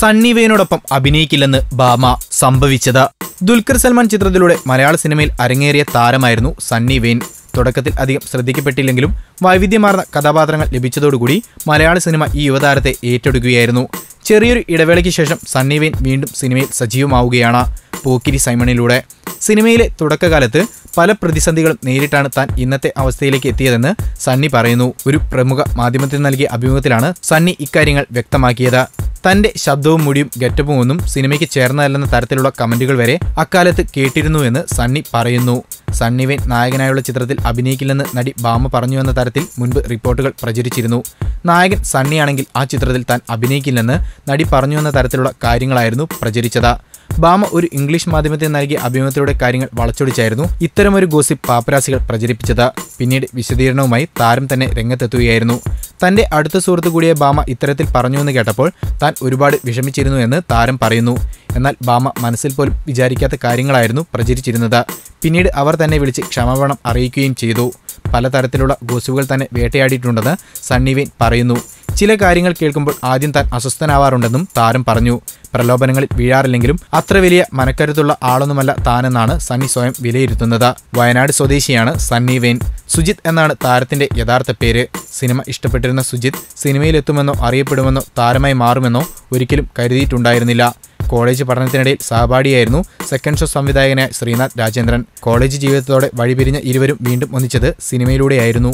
സണ്ണി വെയിനോടൊപ്പം അഭിനയിക്കില്ലെന്ന് ബാമ സംഭവിച്ചത്. ദുൽഖർ സൽമാൻ ചിത്രത്തിലൂടെ മലയാള സിനിമയിൽ അരങ്ങേറിയ താരമായിരുന്നു സണ്ണി വെയിൻ തുടക്കത്തിൽ അധികം ശ്രദ്ധിക്കപ്പെട്ടില്ലെങ്കിലും വൈവിധ്യമാർന്ന കഥാപാത്രങ്ങൾ ലഭിച്ചതോടുകൂടി മലയാള സിനിമ ഈ യുവതാരത്തെ ഏറ്റെടുക്കുകയായിരുന്നു. ചെറിയൊരു ഇടവേളയ്ക്ക് ശേഷം സണ്ണി വെയിൻ വീണ്ടും സിനിമയിൽ സജീവമാവുകയാണ് പോക്കിരി സൈമണിലൂടെ. സിനിമയിലെ തുടക്കകാലത്ത് പല പ്രതിസന്ധികളും നേരിട്ടാണ് താൻ ഇന്നത്തെ അവസ്ഥയിലേക്ക് എത്തിയതെന്ന് സണ്ണി പറയുന്നു. ഒരു പ്രമുഖ മാധ്യമത്തിന് നൽകിയ അഭിമുഖത്തിലാണ് സണ്ണി ഇക്കാര്യങ്ങൾ വ്യക്തമാക്കിയത്. തന്റെ ശബ്ദവും മുടിയും ഗെറ്റപ്പും ഒന്നും സിനിമയ്ക്ക് ചേർന്നതല്ലെന്ന തരത്തിലുള്ള കമന്റുകൾ വരെ അക്കാലത്ത് കേട്ടിരുന്നുവെന്ന് സണ്ണി പറയുന്നു. സണ്ണി വെയിൻ നായകനായുള്ള ചിത്രത്തിൽ അഭിനയിക്കില്ലെന്ന് നടി ബാമ പറഞ്ഞു എന്ന തരത്തിൽ മുൻപ് റിപ്പോർട്ടുകൾ പ്രചരിച്ചിരുന്നു. നായകൻ സണ്ണിയാണെങ്കിൽ ആ ചിത്രത്തിൽ താൻ അഭിനയിക്കില്ലെന്ന് നടി പറഞ്ഞു എന്ന തരത്തിലുള്ള കാര്യങ്ങളായിരുന്നു പ്രചരിച്ചത്. ബാമ ഒരു ഇംഗ്ലീഷ് മാധ്യമത്തിന് നൽകിയ അഭിമുഖത്തിലൂടെ കാര്യങ്ങൾ വളച്ചൊടിച്ചായിരുന്നു ഇത്തരമൊരു ഗോസിപ്പ് പാപ്പരാസികൾ പ്രചരിപ്പിച്ചത്. പിന്നീട് വിശദീകരണവുമായി താരം തന്നെ രംഗത്തെത്തുകയായിരുന്നു. തന്റെ അടുത്ത സുഹൃത്തു കൂടിയ ബാമ ഇത്തരത്തിൽ പറഞ്ഞു എന്ന് കേട്ടപ്പോൾ താൻ ഒരുപാട് വിഷമിച്ചിരുന്നു എന്ന് താരം പറയുന്നു. എന്നാൽ ബാമ മനസ്സിൽ പോലും വിചാരിക്കാത്ത കാര്യങ്ങളായിരുന്നു പ്രചരിച്ചിരുന്നത്. പിന്നീട് അവർ തന്നെ വിളിച്ച് ക്ഷമാപണം അറിയിക്കുകയും ചെയ്തു. പലതരത്തിലുള്ള ഗോസിപ്പുകൾ തന്നെ വേട്ടയാടിയിട്ടുണ്ടെന്ന് സണ്ണി പറയുന്നു. ചില കാര്യങ്ങൾ കേൾക്കുമ്പോൾ ആദ്യം താൻ അസ്വസ്ഥനാവാറുണ്ടെന്നും താരം പറഞ്ഞു. പ്രലോഭനങ്ങളിൽ വീഴാറില്ലെങ്കിലും അത്ര വലിയ മനക്കരുത്തുള്ള ആളൊന്നുമല്ല താനെന്നാണ് സണ്ണി സ്വയം വിലയിരുത്തുന്നത്. വയനാട് സ്വദേശിയാണ് സണ്ണി വെയിൻ സുജിത് എന്നാണ് താരത്തിന്റെ യഥാർത്ഥ പേര്. സിനിമ ഇഷ്ടപ്പെട്ടിരുന്ന സുജിത് സിനിമയിലെത്തുമെന്നോ അറിയപ്പെടുമെന്നോ താരമായി മാറുമെന്നോ ഒരിക്കലും കരുതിയിട്ടുണ്ടായിരുന്നില്ല. കോളേജ് പഠനത്തിനിടയിൽ സഹപാഠിയായിരുന്നു സെക്കൻഡ് ഷോ സംവിധായകനായ ശ്രീനാഥ് രാജേന്ദ്രൻ. കോളേജ് ജീവിതത്തോടെ വഴിപിരിഞ്ഞ ഇരുവരും വീണ്ടും ഒന്നിച്ചത് സിനിമയിലൂടെയായിരുന്നു.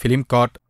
Film coat